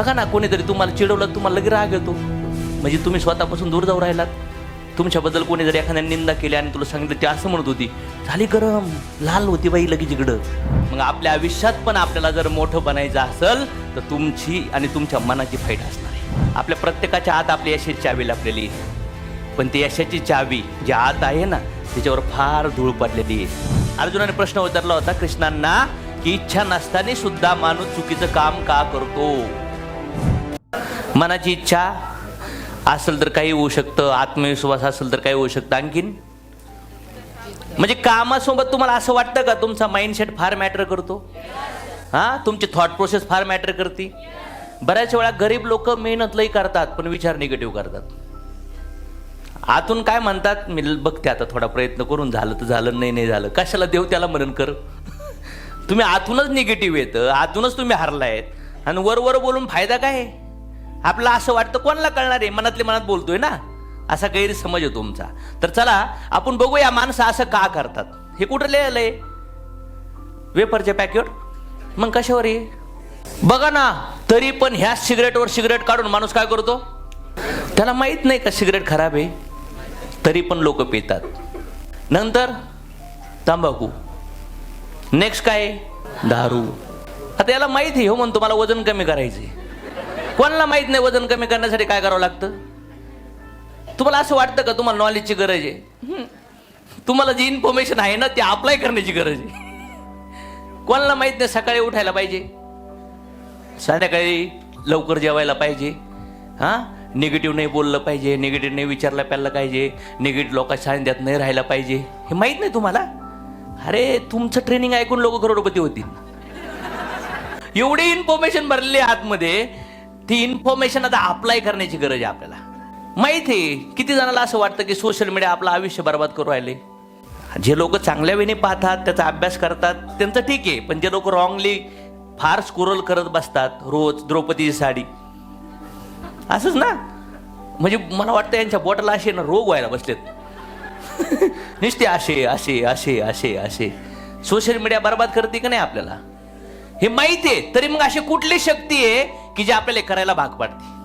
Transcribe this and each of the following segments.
बघा ना कोणीतरी तुम्हाला चिडवलं तुम्हाला लगेच राग येतो. म्हणजे तुम्ही स्वतःपासून दूर जाऊ राहिलात. तुमच्याबद्दल कोणी जर एखाद्याने निंदा केली आणि तुला सांगितलं ती असं म्हणत होती झाली गरम लाल होती बाई लगेच इकडं. मग आपल्या आयुष्यात पण आपल्याला जर मोठं बनायचं असेल तर तुमची आणि तुमच्या मनाची फाईट असणार आहे. आपल्या प्रत्येकाच्या आत आपली यशाची चावी लाभलेली आहे. पण ती यशाची चावी जी आत आहे ना त्याच्यावर फार धूळ पडलेली आहे. अर्जुनाने प्रश्न विचारला होता कृष्णांना की इच्छा नसताना सुद्धा माणूस चुकीचं काम का करतो? मनाची इच्छा असेल तर काही होऊ शकतं आत्मविश्वास असेल तर काही होऊ शकतं आणखीन. म्हणजे कामासोबत तुम्हाला असं वाटतं का तुमचा माइंडसेट फार मॅटर करतो? हा? तुमची थॉट प्रोसेस फार मॅटर करते. बऱ्याच वेळा गरीब लोक मेहनत लई करतात पण विचार निगेटिव्ह करतात. आतून काय म्हणतात? मी बघते आता थोडा प्रयत्न करून झालं तर झालं नाही नाही झालं. कशाला देव त्याला म्हणून कर? तुम्ही आतूनच निगेटिव्ह येतं आतूनच तुम्ही हरलायत आणि वर वर बोलून फायदा काय आहे? आपलं असं वाटतं कोणाला कळणार आहे? मनातले मनात बोलतोय ना? असा गैरसमज आहे तुमचा. तर चला आपण बघूया माणसं असं का करतात. हे कुठं लिहिलंय? वेफरचे पॅकेट? मग कशावर आहे? बघा ना तरी पण ह्या सिगरेटवर सिगरेट काढून माणूस काय करतो? त्याला माहीत नाही का सिगरेट खराब आहे? तरी पण लोक पितात. नंतर तंबाखू. नेक्स्ट काय दारू. आता याला माहीत आहे हो म्हणून तुम्हाला वजन कमी करायचे कोणाला माहीत नाही वजन कमी करण्यासाठी काय करावं लागतं? तुम्हाला असं वाटतं का तुम्हाला नॉलेजची गरज आहे. तुम्हाला जी इन्फॉर्मेशन आहे ना ती अप्लाय करण्याची गरज आहे. कोणाला माहीत नाही सकाळी उठायला पाहिजे? संध्याकाळी लवकर जेवायला पाहिजे. हां? निगेटिव्ह नाही बोललं पाहिजे निगेटिव्ह नाही विचारला प्यायला पाहिजे निगेटिव्ह लोकांच्या सानिध्यात नाही राहायला पाहिजे. हे माहीत नाही तुम्हाला? अरे तुमचं ट्रेनिंग ऐकून लोक करोडपती होतील. एवढी इन्फॉर्मेशन भरलेली आहे आतमध्ये ती इन्फॉर्मेशन आता अप्लाय करण्याची गरज आहे आपल्याला. माहिती आहे किती जणाला असं वाटतं की सोशल मीडिया आपलं आयुष्य बर्बाद करू राहिले? जे लोक चांगल्या वेळी पाहतात त्याचा अभ्यास करतात त्यांचं ठीक आहे. पण जे लोक रॉंगली फार स्कोरल करत बसतात रोज द्रौपदीची साडी. असंच ना? म्हणजे मला वाटतं यांच्या बोटाला असे ना रोग व्हायला बसलेत. नुसते असे असे असे असे असे. सोशल मीडिया बर्बाद करते का नाही आपल्याला? हे माहिती आहे. तरी मग अशी कुठली शक्ती आहे की जी आपल्याला करायला भाग पाडते?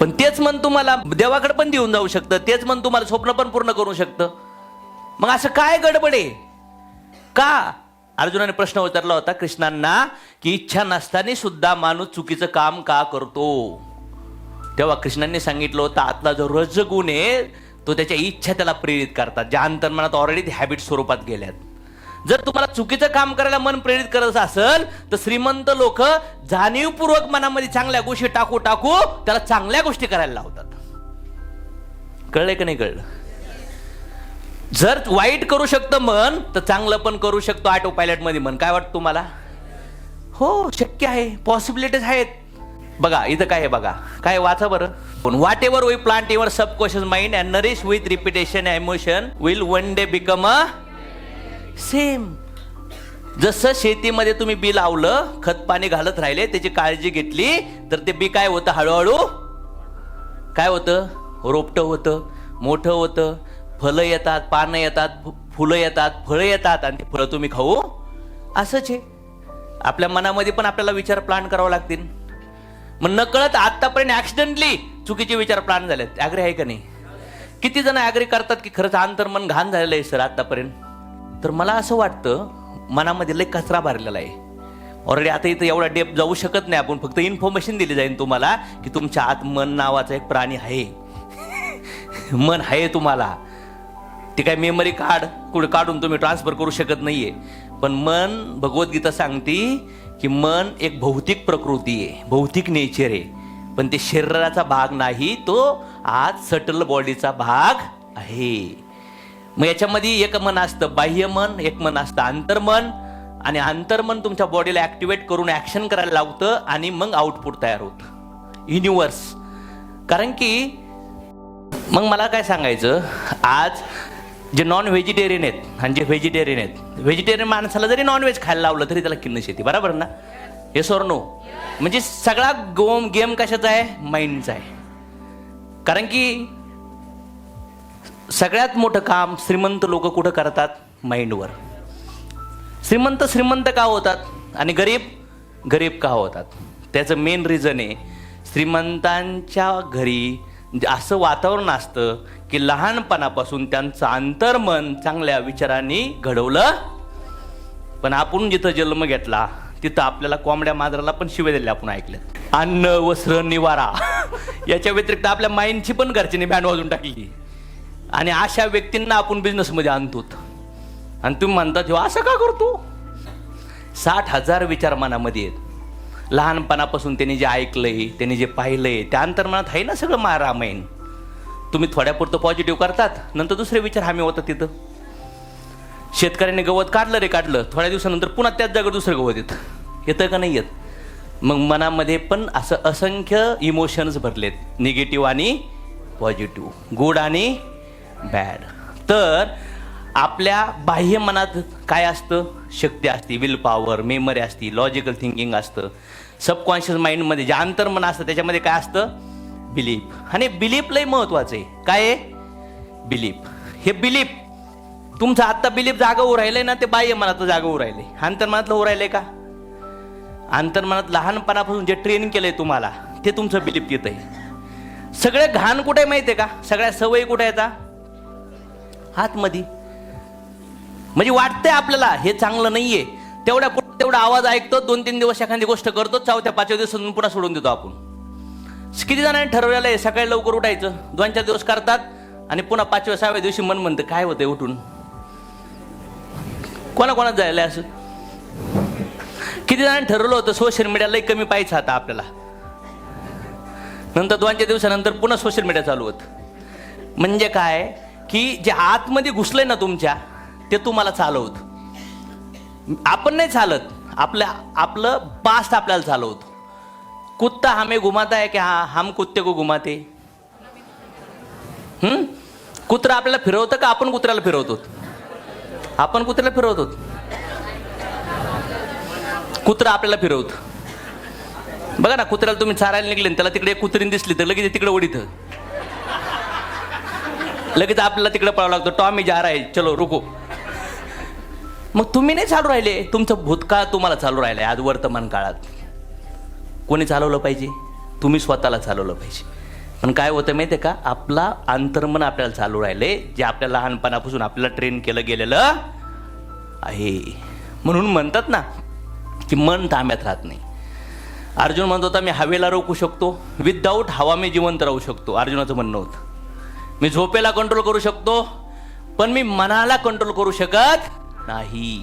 पण तेच मन तुम्हाला देवाकडे पण देऊन जाऊ शकतं. तेच मन तुम्हाला स्वप्न पण पूर्ण करू शकतं. मग असं काय गडबड आहे? का? अर्जुनाने प्रश्न विचारला होता कृष्णांना की इच्छा नसताना सुद्धा माणूस चुकीचं काम का करतो? तेव्हा कृष्णांनी सांगितलं होतं आतला जो रजगुण आहे तो त्याच्या इच्छा त्याला प्रेरित करतात. ज्या अंतर्मनात ऑलरेडी हॅबिट स्वरूपात गेल्यात. जर तुम्हाला चुकीचं काम करायला मन प्रेरित करत असेल तर श्रीमंत लोक जाणीवपूर्वक मनामध्ये चांगल्या गोष्टी टाकू टाकू त्याला चांगल्या गोष्टी करायला लावतात. कळलंय का नाही कळलं? जर वाईट करू शकतं मन तर चांगलं पण करू शकतो ऑटो पायलटमध्ये मन. काय वाटतं तुम्हाला? हो शक्य आहे. पॉसिबिलिटीज आहेत. बघा इथं काय आहे बघा. काय वाचा बरं. पण whatever we plant your subconscious mind and nourish with repetition emotion will one day become a same जसं शेतीमध्ये तुम्ही बी लावलं खत पाणी घालत राहिले त्याची काळजी घेतली तर ते बी काय होतं हळूहळू? काय होतं? रोपटं होतं मोठं होतं फलं येतात पानं येतात फु- फुलं येतात फळं येतात आणि ते फळं तुम्ही खाऊ? असंच आहे. आपल्या मनामध्ये पण आपल्याला विचार प्लान करावा लागतील. मग नकळत आतापर्यंत ऍक्सिडेंटली चुकीचे विचार प्लान झालेत. ॲग्री आहे का नाही? किती जण ॲग्री करतात की खरंच अंतर्मन घाण झालेलं आहे सर आतापर्यंत तर मला असं वाटतं मनामध्ये लय कचरा भरलेला आहे. ऑलरेडी आता इथं एवढा डेप जाऊ शकत नाही आपण फक्त इन्फॉर्मेशन दिली जाईल तुम्हाला की तुमच्या आत मन नावाचा एक प्राणी आहे. मन आहे तुम्हाला. ते काय मेमरी कार्ड कुठे काढून तुम्ही ट्रान्सफर करू शकत नाहीये. पण मन भगवद्गीता सांगते की मन एक भौतिक प्रकृती आहे भौतिक नेचर आहे. पण ते शरीराचा भाग नाही तो आज सटल बॉडीचा भाग आहे. मग याच्यामध्ये एक मन असतं बाह्य मन एक मन असतं आंतरमन आणि आंतरमन तुमच्या बॉडीला ॲक्टिवेट करून ॲक्शन करायला लावतं आणि मग आउटपुट तयार होतं. युनिवर्स कारण की मग मला काय सांगायचं? आज जे नॉन व्हेजिटेरियन आहेत आणि जे व्हेजिटेरियन आहेत व्हेजिटेरियन माणसाला जरी नॉनव्हेज खायला लावलं तरी त्याला किन्नस येते बरोबर ना? हे सोर नो म्हणजे सगळा गोम गेम कशाचा आहे? माइंडचा आहे. कारण की सगळ्यात मोठं काम श्रीमंत लोक कुठं करतात? माइंडवर. श्रीमंत श्रीमंत का होतात आणि गरीब गरीब का होतात? त्याचं मेन रिझन आहे श्रीमंतांच्या घरी असं वातावरण असतं की लहानपणापासून त्यांचं अंतर्मन चांगल्या विचारांनी घडवलं. पण आपण जिथं जन्म घेतला तिथं आपल्याला कोंबड्या मांजराला पण शिवे दिले आपण ऐकल्यात अन्न वस्त्र निवारा याच्या व्यतिरिक्त आपल्या माइंडची पण घरच्यांनी बँड वाजून टाकली. आणि अशा व्यक्तींना आपण बिझनेसमध्ये आणतो आणि तुम्ही म्हणतात हो असं का करतो? साठ हजार विचार मनामध्ये आहेत. लहानपणापासून त्यांनी जे ऐकलंय त्यांनी जे पाहिलंय त्या अंतर्मनात आहे ना सगळं मा रामायण? तुम्ही थोड्यापुरतं पॉझिटिव्ह करतात नंतर दुसरे विचार हमी होतात तिथं. शेतकऱ्याने गवत काढलं रे काढलं. थोड्या दिवसानंतर पुन्हा त्याच जागेवर दुसरं गवत येतं. येतं का नाही येत? मग मनामध्ये पण असं असंख्य इमोशन्स भरलेत. निगेटिव्ह आणि पॉझिटिव्ह गुड आणि बॅड तर आपल्या बाह्य मनात काय असतं? शक्ती असते विल पॉवर मेमरी असते लॉजिकल थिंकिंग असतं. सबकॉन्शियस माइंडमध्ये जे अंतर्मन असतं त्याच्यामध्ये काय असतं? बिलीफ आणि बिलीफ लय महत्वाचं आहे. काय आहे? बिलीफ हे बिलीफ तुमचं आत्ता बिलीफ जागा उभं राहिलंय ना ते बाह्य मनाचं जागा उभं राहिलंय अंतर्मनातलं होऊ राहिलंय का? अंतर्मनात लहानपणापासून जे ट्रेनिंग केलंय तुम्हाला ते तुमचं बिलीफ येत आहे. सगळे घाण कुठे आहे माहिती आहे का? सगळ्या सवयी कुठे येतात आतमध्ये म्हणजे वाटतंय आपल्याला हे चांगलं नाहीये. तेवढ्या पुढं तेवढा आवाज ऐकतो दोन तीन दिवस एखादी गोष्ट करतो चौथ्या पाचव्या दिवसातून पुन्हा सोडून देतो आपण. किती जणांनी ठरवलेलं आहे सकाळी लवकर उठायचं. दोन चार दिवस करतात आणि पुन्हा पाचव्या सहाव्या दिवशी मन म्हणतं काय होतंय उठून? कोणा कोणात जायला असं? किती जणांनी ठरवलं होतं सोशल मीडियालाही कमी पाहिजे आता आपल्याला. नंतर दोन चार दिवसानंतर पुन्हा सोशल मीडिया चालू होत. म्हणजे काय? की जे आतमध्ये घुसलंय ना तुमच्या ते तुम्हाला चालवत. आपण नाही चालत आपल्या आपलं पास्ट आपल्याला चालवतो. कुत्ता हमें घुमाता है की हा हम कुत्ते को घुमाते? हम्म? कुत्रा आपल्याला फिरवतं का आपण कुत्र्याला फिरवतो? आपण कुत्र्याला फिरवतो. कुत्रा आपल्याला फिरवत. बघा ना कुत्र्याला तुम्ही चारायला निघले त्याला तिकडे कुत्रीन दिसली तर लगेच तिकडे ओढीत. लगेच आपल्याला तिकडे पळावं लागतं. टॉमी जा आहे चलो रुको. मग तुम्ही नाही चालू राहिले? तुमचं भूतकाळ तुम्हाला चालू राहिलंय आज वर्तमान काळात. कोणी चालवलं पाहिजे? तुम्ही स्वतःला चालवलं पाहिजे. पण काय होतं माहिती आहे का? आपला अंतर्मन आपल्याला चालू राहिले जे आपल्या लहानपणापासून आपल्याला ट्रेन केलं गेलेलं आहे. म्हणून म्हणतात ना की मन तांब्यात राहत नाही. अर्जुन म्हणत होता मी हवेला रोखू शकतो. विदाऊट हवा मी जिवंत राहू शकतो. अर्जुनाचं म्हणणं होतं. मी झोपेला कंट्रोल करू शकतो पण मी मनाला कंट्रोल करू शकत नाही.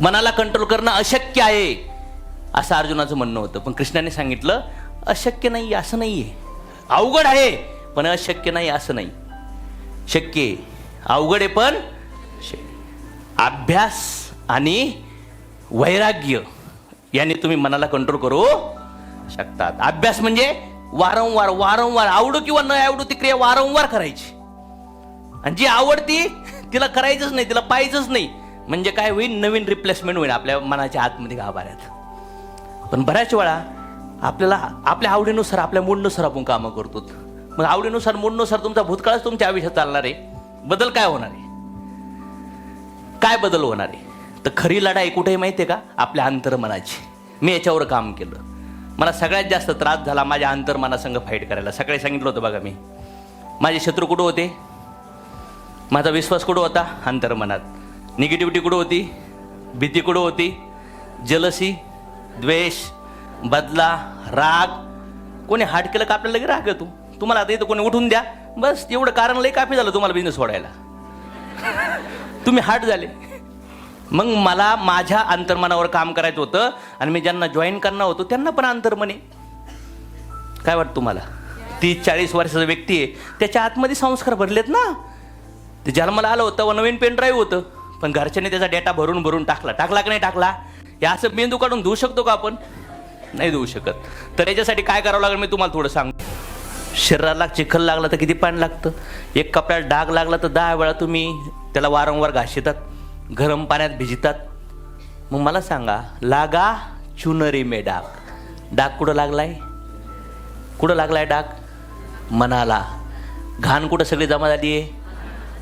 मनाला कंट्रोल करणं अशक्य आहे असं अर्जुनाचं म्हणणं होतं. पण कृष्णाने सांगितलं अशक्य नाही असं नाही आहे अवघड आहे पण अशक्य नाही असं नाही. शक्य अवघड आहे पण अभ्यास आणि वैराग्य याने तुम्ही मनाला कंट्रोल करू शकतात. अभ्यास म्हणजे वारंवार वारंवार आवडू किंवा न आवडू ती क्रिया वारंवार करायची. आणि जी आवडती तिला करायचंच नाही तिला पाहिजंच नाही. म्हणजे काय होईल? नवीन रिप्लेसमेंट होईल आपल्या मनाच्या आतमध्ये गाभाऱ्यात. पण बऱ्याच वेळा आपल्याला आपल्या आवडीनुसार आपल्या मूडनुसार आपण कामं करतो. मग आवडीनुसार मूडनुसार तुमचा भूतकाळच तुमच्या आयुष्यात चालणार आहे. बदल काय होणार आहे? काय बदल होणार आहे? तर खरी लढाई कुठे माहिती आहे का? आपल्या अंतर्मनाची. मी याच्यावर काम केलं. मला सगळ्यात जास्त त्रास झाला माझ्या अंतर्मनासंग फाईट करायला. सकाळी सांगितलं होतं बघा मी. माझे शत्रू कुठं होते? माझा विश्वास कुठं होता? अंतर्मनात निगेटिव्हिटी कुठं होती? भीती कुठं होती? जलसी द्वेष बदला राग. कोणी हाट केलं का आपल्याला लगे राग येतो? तुम्हाला आता इथं कोणी उठून द्या. बस एवढं कारण लई काफी झालं तुम्हाला बिझनेस सोडायला. तुम्ही हाट झाले. मग मला माझ्या अंतर्मनावर काम करायचं होतं आणि मी ज्यांना जॉईन करणार होतो त्यांना पण अंतर्मने. काय वाटतं तुम्हाला? तीस चाळीस वर्षाचा व्यक्ती आहे त्याच्या आतमध्ये संस्कार भरलेत ना? ते जन्माला आलं होतं व नवीन पेन ड्राईव्ह होतं. पण घरच्यांनी त्याचा डेटा भरून भरून टाकला. टाकला की नाही टाकला? हे असं मेंदू काढून धुवू शकतो का आपण? नाही धुवू शकत. तर याच्यासाठी काय करावं लागेल मी तुम्हाला थोडं सांगतो. शरीराला चिखल लागला तर किती पाणी लागतं? एक कपड्याला डाग लागला तर दहा वेळा तुम्ही त्याला वारंवार घाशितात गरम पाण्यात भिजतात. मग मला सांगा लागा चुनरी मे डाग. डाग कुठं लागलाय? कुठं लागलाय डाग? मनाला. घाण कुठं सगळी जमा झाली आहे?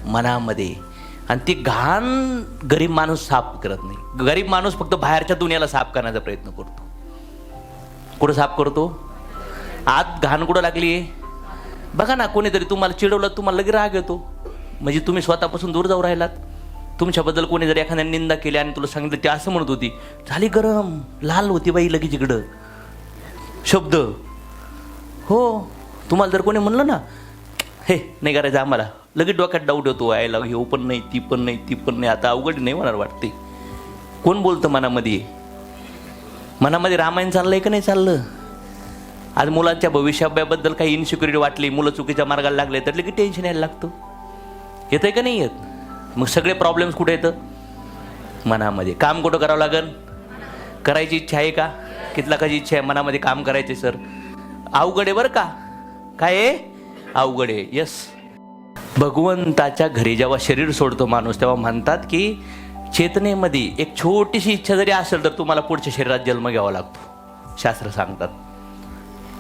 मनामध्ये. आणि ती घाण गरीब माणूस साफ करत नाही. गरीब माणूस फक्त बाहेरच्या दुनियाला साफ करण्याचा प्रयत्न करतो. कुठं साफ करतो? आत घाण कुठं लागली आहे? बघा ना कोणीतरी तुम्हाला चिडवलं तुम्हाला लगेच राग येतो. म्हणजे तुम्ही स्वतःपासून दूर जाऊ राहिलात. तुमच्याबद्दल कोणी जर एखाद्या निंदा केली आणि तुला सांगितलं ते असं म्हणत होती. झाली गरम लाल होती बाई लगेच इकडं. शब्द. हो तुम्हाला जर कोणी म्हणलं ना हे नाही करायचं आम्हाला. लगेच डोक्यात डाऊट येतो यायला हे पण नाही ती पण नाही ती पण नाही. आता अवघड नाही होणार वाटते. कोण बोलतं मनामध्ये? मनामध्ये रामायण चाललंय का नाही चाललं? आज मुलांच्या भविष्याबद्दल काही इन्सिक्युरिटी वाटली मुलं चुकीच्या मार्गाला लागले तर लगेच टेन्शन यायला लागतं. येतंय का नाही येत? मग सगळे प्रॉब्लेम्स कुठे येतं? मनामध्ये. काम कुठं करावं लागेल करायची इच्छा आहे का? कितला कशी इच्छा आहे? मनामध्ये काम करायचे सर अवघड आहे बरं का? काय आहे? अवघड आहे. यस भगवंताच्या घरी जेव्हा शरीर सोडतो माणूस तेव्हा म्हणतात की चेतनेमध्ये एक छोटीशी इच्छा जरी असेल तर तुम्हाला पुढच्या शरीरात जन्म घ्यावा लागतो. शास्त्र सांगतात.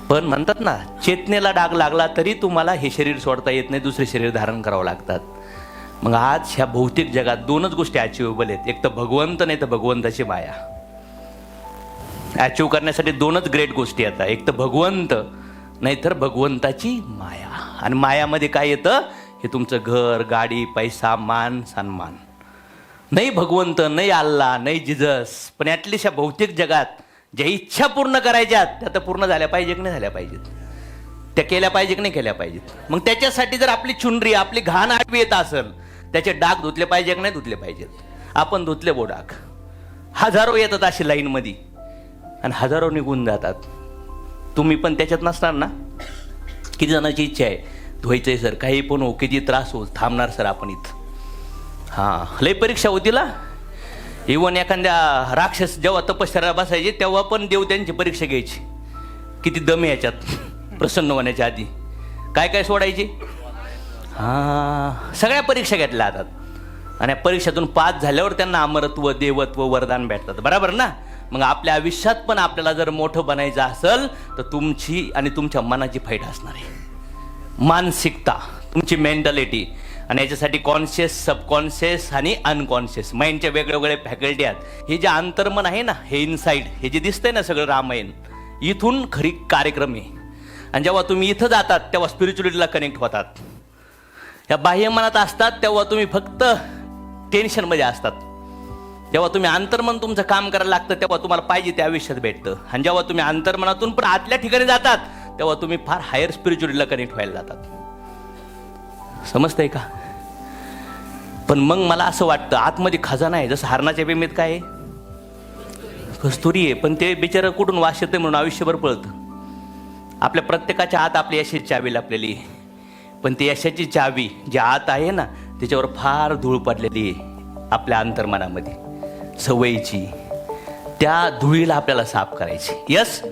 पण म्हणतात ना चेतनेला डाग लागला तरी तुम्हाला हे शरीर सोडता येत नाही दुसरे शरीर धारण करावं लागतात. मग आज ह्या भौतिक जगात दोनच गोष्टी अचिवेबल आहेत. एक तर भगवंत नाही तर भगवंताची माया. अचीव करण्यासाठी दोनच ग्रेट गोष्टी येतात एक तर भगवंत नाहीतर भगवंताची माया. आणि मायामध्ये काय येतं? हे तुमचं घर गाडी पैसा मान सन्मान. नाही भगवंत नाही अल्ला नाही जिजस पण ॲटलिस्ट या भौतिक जगात ज्या इच्छा पूर्ण करायच्यात त्या तर पूर्ण झाल्या पाहिजे की नाही झाल्या पाहिजेत. त्या केल्या पाहिजे की नाही केल्या पाहिजेत. मग त्याच्यासाठी जर आपली चुनरी आपली घाण आडवी येत असेल त्याचे डाग धुतले पाहिजे की नाही धुतले पाहिजेत? आपण धुतले बो डाग हजारो येतात अशी लाईनमध्ये आणि हजारो निघून जातात. तुम्ही पण त्याच्यात नसणार ना? किती जणांची इच्छा आहे? धुवायचं आहे सर काही पण हो किती त्रास हो थांबणार सर आपण इथं. हां लय परीक्षा होतीला इवन एखाद्या राक्षस जेव्हा तपश्चर्या बसायचे तेव्हा पण देव त्यांची परीक्षा घ्यायची. किती दम याच्यात प्रसन्न होण्याच्या आधी. काय काय सोडायची? हां सगळ्या परीक्षा घेतल्या जातात. आणि या परीक्षेतून पास झाल्यावर त्यांना अमरत्व देवत्व वरदान भेटतात. बरोबर ना? मग आपल्या आयुष्यात पण आपल्याला जर मोठं बनायचं असेल तर तुमची आणि तुमच्या मनाची फाईट असणार आहे. मानसिकता तुमची मेंटॅलिटी आणि याच्यासाठी कॉन्शियस सबकॉन्शियस आणि अनकॉन्शियस माइंडच्या वेगळे वेगळे फॅकल्टी आहेत. हे जे अंतर्मन आहे ना हे इनसाईड हे जे दिसतंय ना सगळं रामायण इथून खरी कार्यक्रम आहे. आणि जेव्हा तुम्ही इथं जातात तेव्हा स्पिरिच्युअलिटीला कनेक्ट होतात. ह्या बाह्य मनात असतात तेव्हा तुम्ही फक्त टेन्शनमध्ये असतात. जेव्हा तुम्ही अंतर्मन तुमचं काम करायला लागतं तेव्हा तुम्हाला पाहिजे ते आयुष्यात भेटतं. आणि जेव्हा तुम्ही अंतर्मनातून पण आतल्या ठिकाणी जातात तेव्हा तुम्ही फार हायर स्पिरिच्युअलला कनेक्ट व्हायला जातात. समजतंय का? पण मग मला असं वाटतं आतमध्ये खजाना आहे जसं हरणाच्या बेमेत काय आहे? कस्तुरी आहे पण ते बिचारं कुठून वास येते म्हणून आयुष्यभर पळतं. आपल्या प्रत्येकाच्या आत आपली यशाची चावी लाभलेली आहे. पण ती यशाची चावी जी आत आहे ना त्याच्यावर फार धूळ पडलेली आहे आपल्या अंतर्मनामध्ये. सवयीची. त्या धुळीला आपल्याला साफ करायची. यस